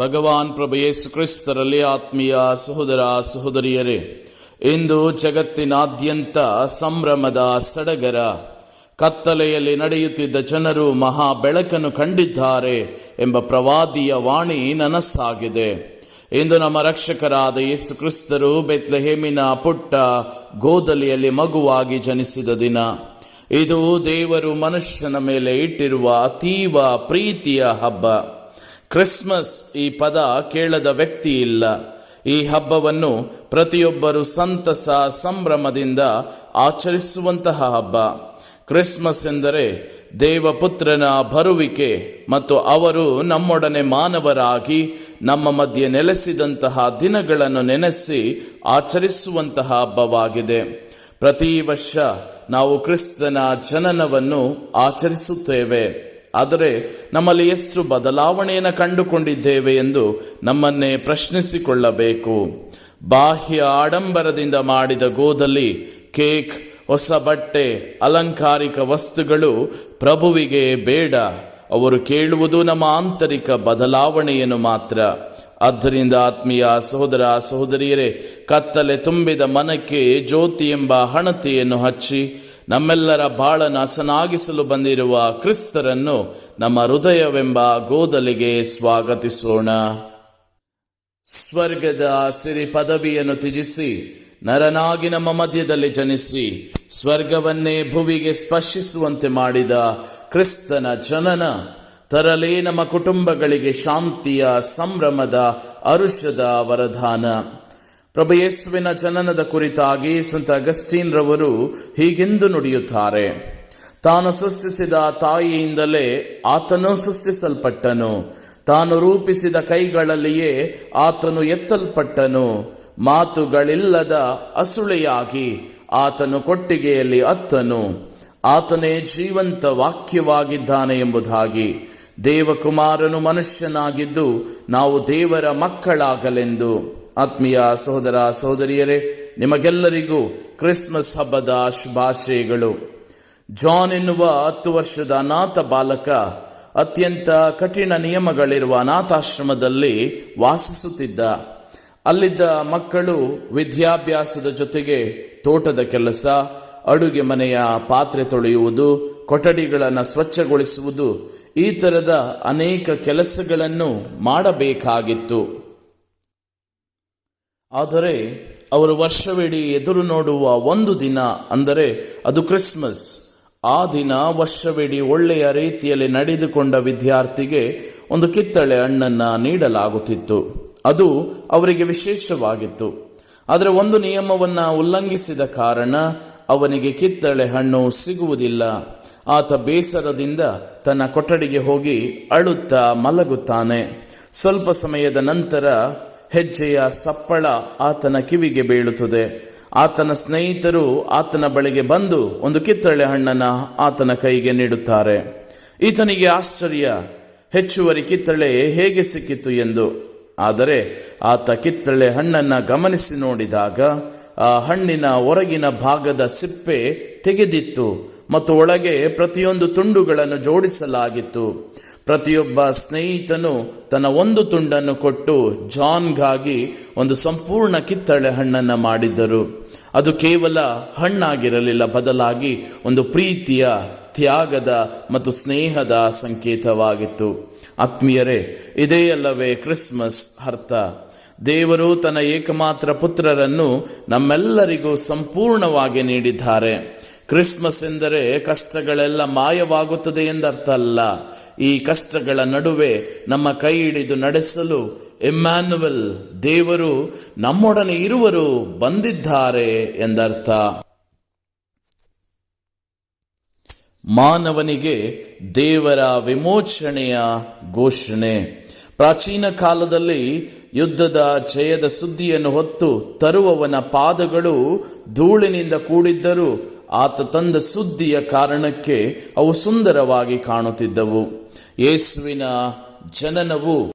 ಭಗವಾನ್ ಪ್ರಭು ಯೇಸು ಕ್ರಿಸ್ತರಲ್ಲಿ ಆತ್ಮೀಯ ಸಹೋದರ ಸಹೋದರಿಯರೇ, ಇಂದು ಜಗತ್ತಿನಾದ್ಯಂತ ಸಂಭ್ರಮದ ಸಡಗರ, ಕತ್ತಲೆಯಲ್ಲಿ ನಡೆಯುತ್ತಿದ್ದ ಜನರು ಮಹಾ ಬೆಳಕನ್ನು ಕಂಡಿದ್ದಾರೆ ಎಂಬ ಪ್ರವಾದಿಯ ವಾಣಿ ನನಸಾಗಿದೆ. ಇಂದು ನಮ್ಮ ರಕ್ಷಕರಾದ ಯೇಸು ಕ್ರಿಸ್ತರು ಬೆತ್ಲಹೇಮಿನ ಪುಟ್ಟ ಗೋದಲಿಯಲ್ಲಿ ಮಗುವಾಗಿ ಜನಿಸಿದ ದಿನ. ಇದು ದೇವರು ಮನುಷ್ಯನ ಮೇಲೆ ಇಟ್ಟಿರುವ ಅತೀವ ಪ್ರೀತಿಯ ಹಬ್ಬ. ಕ್ರಿಸ್ಮಸ್ ಈ ಪದ ಕೇಳದ ವ್ಯಕ್ತಿ ಇಲ್ಲ. ಈ ಹಬ್ಬವನ್ನು ಪ್ರತಿಯೊಬ್ಬರು ಸಂತಸ, ಸಂಭ್ರಮದಿಂದ ಆಚರಿಸುವಂತಹ ಹಬ್ಬ. ಕ್ರಿಸ್ಮಸ್ ಎಂದರೆ ದೇವಪುತ್ರನ ಬರುವಿಕೆ ಮತ್ತು ಅವರು ನಮ್ಮೊಡನೆ ಮಾನವರಾಗಿ ನಮ್ಮ ಮಧ್ಯೆ ನೆಲೆಸಿದಂತಹ ದಿನಗಳನ್ನು ನೆನೆಸಿ ಆಚರಿಸುವಂತಹ ಹಬ್ಬವಾಗಿದೆ. ಪ್ರತಿ ವರ್ಷ ನಾವು ಕ್ರಿಸ್ತನ ಜನನವನ್ನು ಆಚರಿಸುತ್ತೇವೆ. ಆದರೆ ನಮ್ಮಲ್ಲಿ ಎಷ್ಟು ಬದಲಾವಣೆಯನ್ನು ಕಂಡುಕೊಂಡಿದ್ದೇವೆ ಎಂದು ನಮ್ಮನ್ನೇ ಪ್ರಶ್ನಿಸಿಕೊಳ್ಳಬೇಕು. ಬಾಹ್ಯ ಆಡಂಬರದಿಂದ ಮಾಡಿದ ಗೋದಲ್ಲಿ ಕೇಕ್, ಹೊಸ ಬಟ್ಟೆ, ಅಲಂಕಾರಿಕ ವಸ್ತುಗಳು ಪ್ರಭುವಿಗೆ ಬೇಡ. ಅವರು ಕೇಳುವುದು ನಮ್ಮ ಆಂತರಿಕ ಬದಲಾವಣೆಯನ್ನು ಮಾತ್ರ. ಆದ್ದರಿಂದ ಆತ್ಮೀಯ ಸಹೋದರ ಸಹೋದರಿಯರೇ, ಕತ್ತಲೆ ತುಂಬಿದ ಮನಕ್ಕೆ ಜ್ಯೋತಿ ಎಂಬ ಹಣತೆಯನ್ನು ಹಚ್ಚಿ ನಮ್ಮೆಲ್ಲರ ಬಾಳನ ಹಸನಾಗಿಸಲು ಬಂದಿರುವ ಕ್ರಿಸ್ತರನ್ನು ನಮ್ಮ ಹೃದಯವೆಂಬ ಗೋದಲಿಗೆ ಸ್ವಾಗತಿಸೋಣ. ಸ್ವರ್ಗದ ಸಿರಿ ಪದವಿಯನ್ನು ತ್ಯಜಿಸಿ, ನರನಾಗಿ ನಮ್ಮ ಮಧ್ಯದಲ್ಲಿ ಜನಿಸಿ, ಸ್ವರ್ಗವನ್ನೇ ಭುವಿಗೆ ಸ್ಪರ್ಶಿಸುವಂತೆ ಮಾಡಿದ ಕ್ರಿಸ್ತನ ಜನನ, ತರಲೇ ನಮ್ಮ ಕುಟುಂಬಗಳಿಗೆ ಶಾಂತಿಯ ಸಂಭ್ರಮದ ಅರುಷದ ವರದಾನ. ಪ್ರಭು ಯೇಸುವಿನ ಜನನದ ಕುರಿತಾಗಿ ಸಂತ ಅಗಸ್ಟೀನ್ ರವರು ಹೀಗೆಂದು ನುಡಿಯುತ್ತಾರೆ. ತಾನು ಸೃಷ್ಟಿಸಿದ ತಾಯಿಯಿಂದಲೇ ಆತನು ಸೃಷ್ಟಿಸಲ್ಪಟ್ಟನು. ತಾನು ರೂಪಿಸಿದ ಕೈಗಳಲ್ಲಿಯೇ ಆತನು ಎತ್ತಲ್ಪಟ್ಟನು. ಮಾತುಗಳಿಲ್ಲದ ಅಸುಳೆಯಾಗಿ ಆತನು ಕೊಟ್ಟಿಗೆಯಲ್ಲಿ ಅತ್ತನು. ಆತನೇ ಜೀವಂತ ವಾಕ್ಯವಾಗಿದ್ದಾನೆ ಎಂಬುದಾಗಿ. ದೇವಕುಮಾರನು ಮನುಷ್ಯನಾಗಿದ್ದು ನಾವು ದೇವರ ಮಕ್ಕಳಾಗಲೆಂದು. ಆತ್ಮೀಯ ಸಹೋದರ ಸಹೋದರಿಯರೇ, ನಿಮಗೆಲ್ಲರಿಗೂ ಕ್ರಿಸ್ಮಸ್ ಹಬ್ಬದ ಶುಭಾಶಯಗಳು. ಜಾನ್ ಎನ್ನುವ ಹತ್ತು ವರ್ಷದ ಅನಾಥ ಬಾಲಕ ಅತ್ಯಂತ ಕಠಿಣ ನಿಯಮಗಳಿರುವ ಅನಾಥಾಶ್ರಮದಲ್ಲಿ ವಾಸಿಸುತ್ತಿದ್ದ. ಅಲ್ಲಿದ್ದ ಮಕ್ಕಳು ವಿದ್ಯಾಭ್ಯಾಸದ ಜೊತೆಗೆ ತೋಟದ ಕೆಲಸ, ಅಡುಗೆ ಮನೆಯ ಪಾತ್ರೆ ತೊಳೆಯುವುದು, ಕೊಠಡಿಗಳನ್ನು ಸ್ವಚ್ಛಗೊಳಿಸುವುದು ಈ ಥರದ ಅನೇಕ ಕೆಲಸಗಳನ್ನು ಮಾಡಬೇಕಾಗಿತ್ತು. ಆದರೆ ಅವರು ವರ್ಷವಿಡೀ ಎದುರು ನೋಡುವ ಒಂದು ದಿನ ಅಂದರೆ ಅದು ಕ್ರಿಸ್ಮಸ್. ಆ ದಿನ ವರ್ಷವಿಡೀ ಒಳ್ಳೆಯ ರೀತಿಯಲ್ಲಿ ನಡೆದುಕೊಂಡ ವಿದ್ಯಾರ್ಥಿಗೆ ಒಂದು ಕಿತ್ತಳೆ ಹಣ್ಣನ್ನು ನೀಡಲಾಗುತ್ತಿತ್ತು. ಅದು ಅವರಿಗೆ ವಿಶೇಷವಾಗಿತ್ತು. ಆದರೆ ಒಂದು ನಿಯಮವನ್ನು ಉಲ್ಲಂಘಿಸಿದ ಕಾರಣ ಅವನಿಗೆ ಕಿತ್ತಳೆ ಹಣ್ಣು ಸಿಗುವುದಿಲ್ಲ. ಆತ ಬೇಸರದಿಂದ ತನ್ನ ಕೊಠಡಿಗೆ ಹೋಗಿ ಅಳುತ್ತಾ ಮಲಗುತ್ತಾನೆ. ಸ್ವಲ್ಪ ಸಮಯದ ನಂತರ ಹೆಜ್ಜೆಯ ಸಪ್ಪಳ ಆತನ ಕಿವಿಗೆ ಬೀಳುತ್ತದೆ. ಆತನ ಸ್ನೇಹಿತರು ಆತನ ಬಳಿಗೆ ಬಂದು ಒಂದು ಕಿತ್ತಳೆ ಹಣ್ಣನ್ನು ಆತನ ಕೈಗೆ ನೀಡುತ್ತಾರೆ. ಈತನಿಗೆ ಆಶ್ಚರ್ಯ, ಹೆಚ್ಚುವರಿ ಕಿತ್ತಳೆ ಹೇಗೆ ಸಿಕ್ಕಿತು ಎಂದು. ಆದರೆ ಆತ ಕಿತ್ತಳೆ ಹಣ್ಣನ್ನು ಗಮನಿಸಿ ನೋಡಿದಾಗ ಆ ಹಣ್ಣಿನ ಹೊರಗಿನ ಭಾಗದ ಸಿಪ್ಪೆ ತೆಗೆದಿತ್ತು ಮತ್ತು ಒಳಗೆ ಪ್ರತಿಯೊಂದು ತುಂಡುಗಳನ್ನು ಜೋಡಿಸಲಾಗಿತ್ತು. ಪ್ರತಿಯೊಬ್ಬ ಸ್ನೇಹಿತನು ತನ್ನ ಒಂದು ತುಂಡನ್ನು ಕೊಟ್ಟು ಜಾನ್ಗಾಗಿ ಒಂದು ಸಂಪೂರ್ಣ ಕಿತ್ತಳೆ ಹಣ್ಣನ್ನು ಮಾಡಿದ್ದರು. ಅದು ಕೇವಲ ಹಣ್ಣಾಗಿರಲಿಲ್ಲ, ಬದಲಾಗಿ ಒಂದು ಪ್ರೀತಿಯ, ತ್ಯಾಗದ ಮತ್ತು ಸ್ನೇಹದ ಸಂಕೇತವಾಗಿತ್ತು. ಆತ್ಮೀಯರೇ, ಇದೇ ಅಲ್ಲವೇ ಕ್ರಿಸ್ಮಸ್ ಅರ್ಥ. ದೇವರು ತನ್ನ ಏಕಮಾತ್ರ ಪುತ್ರರನ್ನು ನಮ್ಮೆಲ್ಲರಿಗೂ ಸಂಪೂರ್ಣವಾಗಿ ನೀಡಿದ್ದಾರೆ. ಕ್ರಿಸ್ಮಸ್ ಎಂದರೆ ಕಷ್ಟಗಳೆಲ್ಲ ಮಾಯವಾಗುತ್ತದೆ ಎಂದರ್ಥ ಅಲ್ಲ ಈ ಕಷ್ಟಗಳ ನಡುವೆ ನಮ್ಮ ಕೈ ಹಿಡಿದು ನಡೆಸಲು ಎಮ್ಯಾನುವಲ್ ದೇವರು ನಮ್ಮೊಡನೆ ಇರುವರು ಬಂದಿದ್ದಾರೆ ಎಂದರ್ಥ. ಮಾನವನಿಗೆ ದೇವರ ವಿಮೋಚನೆಯ ಘೋಷಣೆ. ಪ್ರಾಚೀನ ಕಾಲದಲ್ಲಿ ಯುದ್ಧದ ಜಯದ ಸುದ್ದಿಯನ್ನು ಹೊತ್ತು ತರುವವನ ಪಾದಗಳು ಧೂಳಿನಿಂದ ಕೂಡಿದ್ದರೂ ಆತ ತಂದ ಸುದ್ದಿಯ ಕಾರಣಕ್ಕೆ ಅವು ಸುಂದರವಾಗಿ ಕಾಣುತ್ತಿದ್ದವು. ಯೇಸುವಿನ ಜನನವು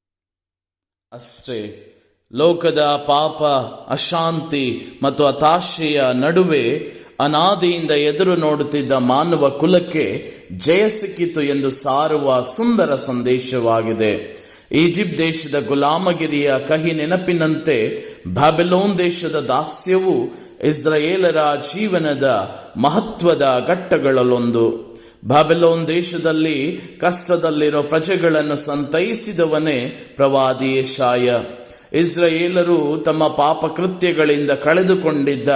ಅಷ್ಟೇ. ಲೋಕದ ಪಾಪ, ಅಶಾಂತಿ ಮತ್ತು ಹತಾಶೆಯ ನಡುವೆ ಅನಾದಿಯಿಂದ ಎದುರು ನೋಡುತ್ತಿದ್ದ ಮಾನವ ಕುಲಕ್ಕೆ ಜಯ ಸಿಕ್ಕಿತು ಎಂದು ಸಾರುವ ಸುಂದರ ಸಂದೇಶವಾಗಿದೆ. ಈಜಿಪ್ಟ್ ದೇಶದ ಗುಲಾಮಗಿರಿಯ ಕಹಿ ನೆನಪಿನಂತೆ ಬಾಬೆಲೋನ್ ದೇಶದ ದಾಸ್ಯವು ಇಸ್ರಾಯೇಲರ ಜೀವನದ ಮಹತ್ವದ ಘಟ್ಟಗಳಲ್ಲೊಂದು. ಬ್ಯಾಬಿಲೋನ್ ದೇಶದಲ್ಲಿ ಕಷ್ಟದಲ್ಲಿರೋ ಪ್ರಜೆಗಳನ್ನು ಸಂತೈಸಿದವನೇ ಪ್ರವಾದಿ ಶಾಯ ಇಸ್ರಾಯೇಲರು ತಮ್ಮ ಪಾಪ ಕೃತ್ಯಗಳಿಂದ ಕಳೆದುಕೊಂಡಿದ್ದ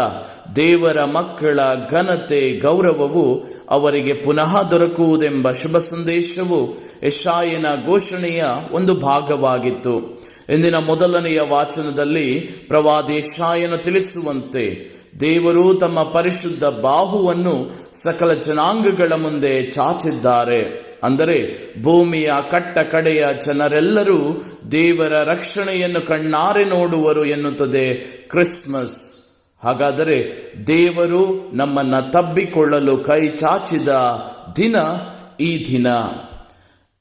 ದೇವರ ಮಕ್ಕಳ ಘನತೆ, ಗೌರವವು ಅವರಿಗೆ ಪುನಃ ದೊರಕುವುದೆಂಬ ಶುಭ ಸಂದೇಶವು ಯಶಾಯನ ಘೋಷಣೆಯ ಒಂದು ಭಾಗವಾಗಿತ್ತು. ಇಂದಿನ ಮೊದಲನೆಯ ವಾಚನದಲ್ಲಿ ಪ್ರವಾದಿ ಶಾಯನ ತಿಳಿಸುವಂತೆ ದೇವರು ತಮ್ಮ ಪರಿಶುದ್ಧ ಬಾಹುವನ್ನು ಸಕಲ ಜನಾಂಗಗಳ ಮುಂದೆ ಚಾಚಿದ್ದಾರೆ. ಅಂದರೆ ಭೂಮಿಯ ಕಟ್ಟ ಕಡೆಯ ಜನರೆಲ್ಲರೂ ದೇವರ ರಕ್ಷಣೆಯನ್ನು ಕಣ್ಣಾರೆ ನೋಡುವರು ಎನ್ನುತ್ತದೆ ಕ್ರಿಸ್ಮಸ್. ಹಾಗಾದರೆ ದೇವರು ನಮ್ಮನ್ನ ತಬ್ಬಿಕೊಳ್ಳಲು ಕೈ ಚಾಚಿದ ದಿನ ಈ ದಿನ.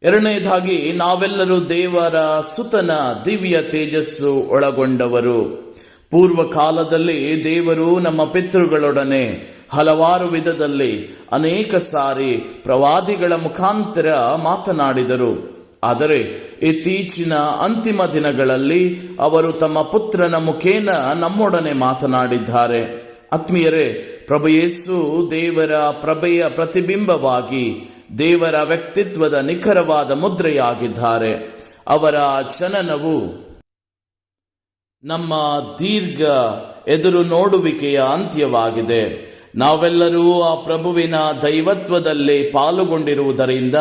ಎರಡನೇದಾಗಿ ನಾವೆಲ್ಲರೂ ದೇವರ ಸುತನ ದಿವ್ಯ ತೇಜಸ್ಸು ಒಳಗೊಂಡವರು. ಪೂರ್ವ ಕಾಲದಲ್ಲಿ ದೇವರು ನಮ್ಮ ಪಿತೃಗಳೊಡನೆ ಹಲವಾರು ವಿಧದಲ್ಲಿ ಅನೇಕ ಸಾರಿ ಪ್ರವಾದಿಗಳ ಮುಖಾಂತರ ಮಾತನಾಡಿದರು. ಆದರೆ ಇತ್ತೀಚಿನ ಅಂತಿಮ ದಿನಗಳಲ್ಲಿ ಅವರು ತಮ್ಮ ಪುತ್ರನ ಮುಖೇನ ನಮ್ಮೊಡನೆ ಮಾತನಾಡಿದ್ದಾರೆ. ಆತ್ಮೀಯರೇ, ಪ್ರಭು ಯೇಸು ದೇವರ ಪ್ರಭೆಯ ಪ್ರತಿಬಿಂಬವಾಗಿ ದೇವರ ವ್ಯಕ್ತಿತ್ವದ ನಿಖರವಾದ ಮುದ್ರೆಯಾಗಿದ್ದಾರೆ. ಅವರ ಜನನವು ನಮ್ಮ ದೀರ್ಘ ಎದುರು ನೋಡುವಿಕೆಯ ಅಂತ್ಯವಾಗಿದೆ. ನಾವೆಲ್ಲರೂ ಆ ಪ್ರಭುವಿನ ದೈವತ್ವದಲ್ಲಿ ಪಾಲುಗೊಂಡಿರುವುದರಿಂದ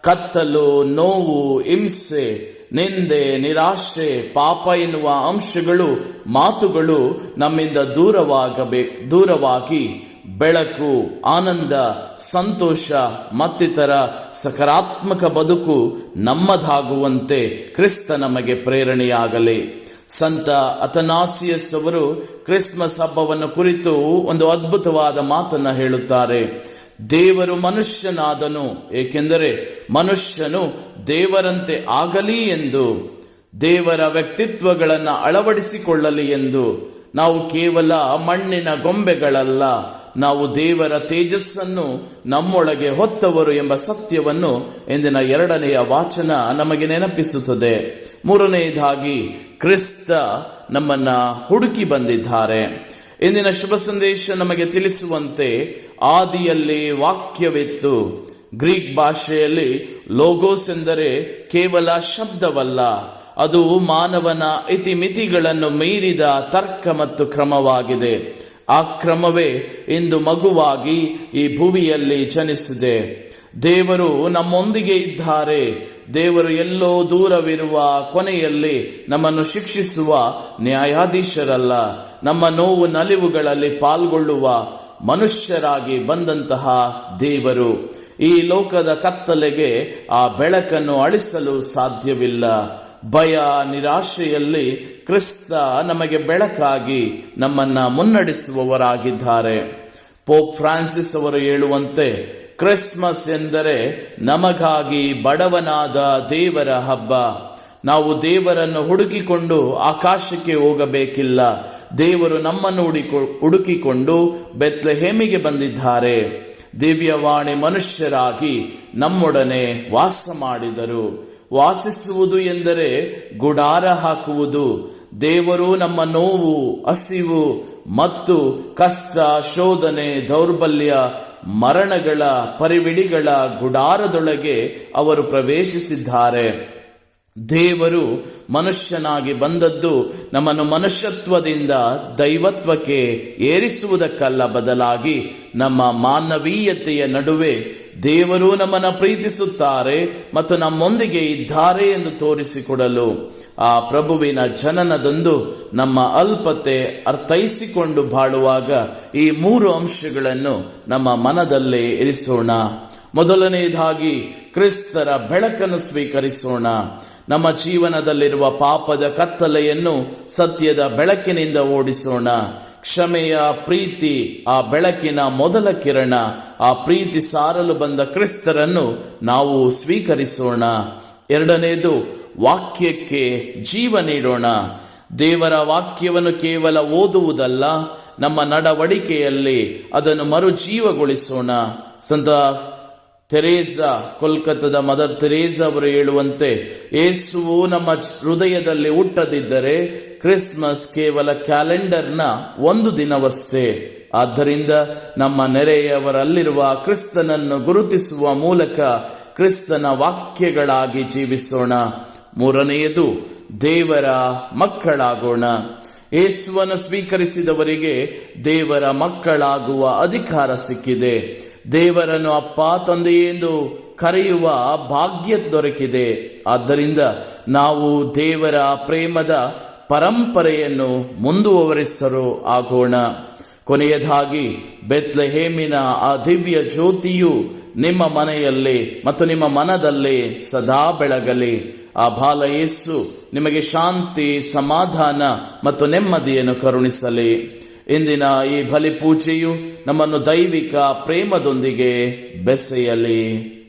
ಕತ್ತಲು, ನೋವು, ಹಿಂಸೆ, ನಿಂದೆ, ನಿರಾಶೆ, ಪಾಪ ಎನ್ನುವ ಅಂಶಗಳು, ಮಾತುಗಳು ನಮ್ಮಿಂದ ದೂರವಾಗಬೇ, ದೂರವಾಗಿ ಬೆಳಕು, ಆನಂದ, ಸಂತೋಷ, ಮತ್ತಿತರ ಸಕಾರಾತ್ಮಕ ಬದುಕು ನಮ್ಮದಾಗುವಂತೆ ಕ್ರಿಸ್ತ ನಮಗೆ ಪ್ರೇರಣೆಯಾಗಲಿ. ಸಂತ ಅಥನಾಸಿಯಸ್ ಅವರು ಕ್ರಿಸ್ಮಸ್ ಹಬ್ಬವನ್ನು ಕುರಿತು ಒಂದು ಅದ್ಭುತವಾದ ಮಾತನ್ನ ಹೇಳುತ್ತಾರೆ. ದೇವರು ಮನುಷ್ಯನಾದನು, ಏಕೆಂದರೆ ಮನುಷ್ಯನು ದೇವರಂತೆ ಆಗಲಿ ಎಂದು, ದೇವರ ವ್ಯಕ್ತಿತ್ವಗಳನ್ನು ಅಳವಡಿಸಿಕೊಳ್ಳಲಿ ಎಂದು. ನಾವು ಕೇವಲ ಮಣ್ಣಿನ ಗೊಂಬೆಗಳಲ್ಲ, ನಾವು ದೇವರ ತೇಜಸ್ಸನ್ನು ನಮ್ಮೊಳಗೆ ಹೊತ್ತವರು ಎಂಬ ಸತ್ಯವನ್ನು ಇಂದಿನ ಎರಡನೆಯ ವಾಚನ ನಮಗೆ ನೆನಪಿಸುತ್ತದೆ. ಮೂರನೆಯದಾಗಿ ಕ್ರಿಸ್ತ ನಮ್ಮನ್ನ ಹುಡುಕಿ ಬಂದಿದ್ದಾರೆ. ಇಂದಿನ ಶುಭ ಸಂದೇಶ ನಮಗೆ ತಿಳಿಸುವಂತೆ ಆದಿಯಲ್ಲಿ ವಾಕ್ಯವಿತ್ತು. ಗ್ರೀಕ್ ಭಾಷೆಯಲ್ಲಿ ಲೋಗೋಸ್ ಎಂದರೆ ಕೇವಲ ಶಬ್ದವಲ್ಲ, ಅದು ಮಾನವನ ಇತಿಮಿತಿಗಳನ್ನು ಮೀರಿದ ತರ್ಕ ಮತ್ತು ಕ್ರಮವಾಗಿದೆ. ಆ ಕ್ರಮವೇ ಇಂದು ಮಗುವಾಗಿ ಈ ಭುವಿಯಲ್ಲಿ ಜನಿಸಿದೆ. ದೇವರು ನಮ್ಮೊಂದಿಗೆ ಇದ್ದಾರೆ. ದೇವರು ಎಲ್ಲೋ ದೂರವಿರುವ ಕೊನೆಯಲ್ಲಿ ನಮ್ಮನ್ನು ಶಿಕ್ಷಿಸುವ ನ್ಯಾಯಾಧೀಶರಲ್ಲ. ನಮ್ಮ ನೋವು ನಲಿವುಗಳಲ್ಲಿ ಪಾಲ್ಗೊಳ್ಳುವ ಮನುಷ್ಯರಾಗಿ ಬಂದಂತಹ ದೇವರು. ಈ ಲೋಕದ ಕತ್ತಲೆಗೆ ಆ ಬೆಳಕನ್ನು ಅಳಿಸಲು ಸಾಧ್ಯವಿಲ್ಲ. ಭಯ, ನಿರಾಶೆಯಲ್ಲಿ ಕ್ರಿಸ್ತ ನಮಗೆ ಬೆಳಕಾಗಿ ನಮ್ಮನ್ನ ಮುನ್ನಡೆಸುವವರಾಗಿದ್ದಾರೆ. ಪೋಪ್ ಫ್ರಾನ್ಸಿಸ್ ಅವರು ಹೇಳುವಂತೆ ಕ್ರಿಸ್ಮಸ್ ಎಂದರೆ ನಮಗಾಗಿ ಬಡವನಾದ ದೇವರ ಹಬ್ಬ. ನಾವು ದೇವರನ್ನು ಹುಡುಕಿಕೊಂಡು ಆಕಾಶಕ್ಕೆ ಹೋಗಬೇಕಿಲ್ಲ. ದೇವರು ನಮ್ಮನ್ನು ಹುಡುಕಿ, ಹುಡುಕಿಕೊಂಡು ಬೆತ್ಲೆಹೇಮಿಗೆ ಬಂದಿದ್ದಾರೆ. ದಿವ್ಯವಾಣಿ ಮನುಷ್ಯರಾಗಿ ನಮ್ಮೊಡನೆ ವಾಸ ಮಾಡಿದರು. ವಾಸಿಸುವುದು ಎಂದರೆ ಗುಡಾರ ಹಾಕುವುದು. ದೇವರು ನಮ್ಮ ನೋವು, ಹಸಿವು ಮತ್ತು ಕಷ್ಟ, ಶೋಧನೆ, ದೌರ್ಬಲ್ಯ ಮರಣಗಳ ಪರಿವಿಡಿಗಳ ಗುಡಾರದೊಳಗೆ ಅವರು ಪ್ರವೇಶಿಸಿದ್ದಾರೆ. ದೇವರು ಮನುಷ್ಯನಾಗಿ ಬಂದದ್ದು ನಮ್ಮನ್ನು ಮನುಷ್ಯತ್ವದಿಂದ ದೈವತ್ವಕ್ಕೆ ಏರಿಸುವುದಕ್ಕಲ್ಲ ಬದಲಾಗಿ ನಮ್ಮ ಮಾನವೀಯತೆಯ ನಡುವೆ ದೇವರು ನಮ್ಮನ್ನು ಪ್ರೀತಿಸುತ್ತಾರೆ ಮತ್ತು ನಮ್ಮೊಂದಿಗೆ ಇದ್ದಾರೆ ಎಂದು ತೋರಿಸಿಕೊಡಲು ಆ ಪ್ರಭುವಿನ ಜನನದಂದು ನಮ್ಮ ಅಲ್ಪತೆ ಅರ್ಥೈಸಿಕೊಂಡು ಬಾಳುವಾಗ ಈ ಮೂರು ಅಂಶಗಳನ್ನು ನಮ್ಮ ಮನದಲ್ಲೇ ಇರಿಸೋಣ. ಮೊದಲನೆಯದಾಗಿ ಕ್ರಿಸ್ತರ ಬೆಳಕನ್ನು ಸ್ವೀಕರಿಸೋಣ. ನಮ್ಮ ಜೀವನದಲ್ಲಿರುವ ಪಾಪದ ಕತ್ತಲೆಯನ್ನು ಸತ್ಯದ ಬೆಳಕಿನಿಂದ ಓಡಿಸೋಣ. ಕ್ಷಮೆಯ ಪ್ರೀತಿ, ಆ ಬೆಳಕಿನ ಮೊದಲ ಕಿರಣ, ಆ ಪ್ರೀತಿ ಸಾರಲು ಬಂದ ಕ್ರಿಸ್ತರನ್ನು ನಾವು ಸ್ವೀಕರಿಸೋಣ. ಎರಡನೇದು, ವಾಕ್ಯಕ್ಕೆ ಜೀವ ನೀಡೋಣ. ದೇವರ ವಾಕ್ಯವನ್ನು ಕೇವಲ ಓದುವುದಲ್ಲ, ನಮ್ಮ ನಡವಡಿಕೆಯಲ್ಲಿ ಅದನ್ನು ಮರುಜೀವಗೊಳಿಸೋಣ. ಸಂತ ತೆರೇಸಾ, ಕೋಲ್ಕತ್ತಾದ ಮದರ್ ತೆರೇಸಾ ಅವರು ಹೇಳುವಂತೆ, ಏಸುವು ನಮ್ಮ ಹೃದಯದಲ್ಲಿ ಹುಟ್ಟದಿದ್ದರೆ ಕ್ರಿಸ್ಮಸ್ ಕೇವಲ ಕ್ಯಾಲೆಂಡರ್ನ ಒಂದು ದಿನವಷ್ಟೇ. ಆದ್ದರಿಂದ ನಮ್ಮ ನೆರೆಯವರಲ್ಲಿರುವ ಕ್ರಿಸ್ತನನ್ನು ಗುರುತಿಸುವ ಮೂಲಕ ಕ್ರಿಸ್ತನ ವಾಕ್ಯಗಳಾಗಿ ಜೀವಿಸೋಣ. ಮೂರನೆಯದು, ದೇವರ ಮಕ್ಕಳಾಗೋಣ. ಯೇಸುವನ್ನು ಸ್ವೀಕರಿಸಿದವರಿಗೆ ದೇವರ ಮಕ್ಕಳಾಗುವ ಅಧಿಕಾರ ಸಿಕ್ಕಿದೆ. ದೇವರನ್ನು ಅಪ್ಪ ತಂದೆಯೇ ಎಂದು ಕರೆಯುವ ಭಾಗ್ಯ ದೊರಕಿದೆ. ಆದ್ದರಿಂದ ನಾವು ದೇವರ ಪ್ರೇಮದ ಪರಂಪರೆಯನ್ನು ಮುಂದುವರಿಸಲು ಆಗೋಣ. ಕೊನೆಯದಾಗಿ, ಬೆತ್ಲೆಹೇಮಿನ ಆ ದಿವ್ಯ ಜ್ಯೋತಿಯು ನಿಮ್ಮ ಮನೆಯಲ್ಲಿ ಮತ್ತು ನಿಮ್ಮ ಮನದಲ್ಲಿ ಸದಾ ಬೆಳಗಲಿ. ಆ ಬಾಲ ಯೇಸು ನಿಮಗೆ ಶಾಂತಿ, ಸಮಾಧಾನ ಮತ್ತು ನೆಮ್ಮದಿಯನ್ನು ಕರುಣಿಸಲಿ. ಇಂದಿನ ಈ ಬಲಿಪೂಜೆಯು ನಮ್ಮನ್ನು ದೈವಿಕ ಪ್ರೇಮದೊಂದಿಗೆ ಬೆಸೆಯಲಿ.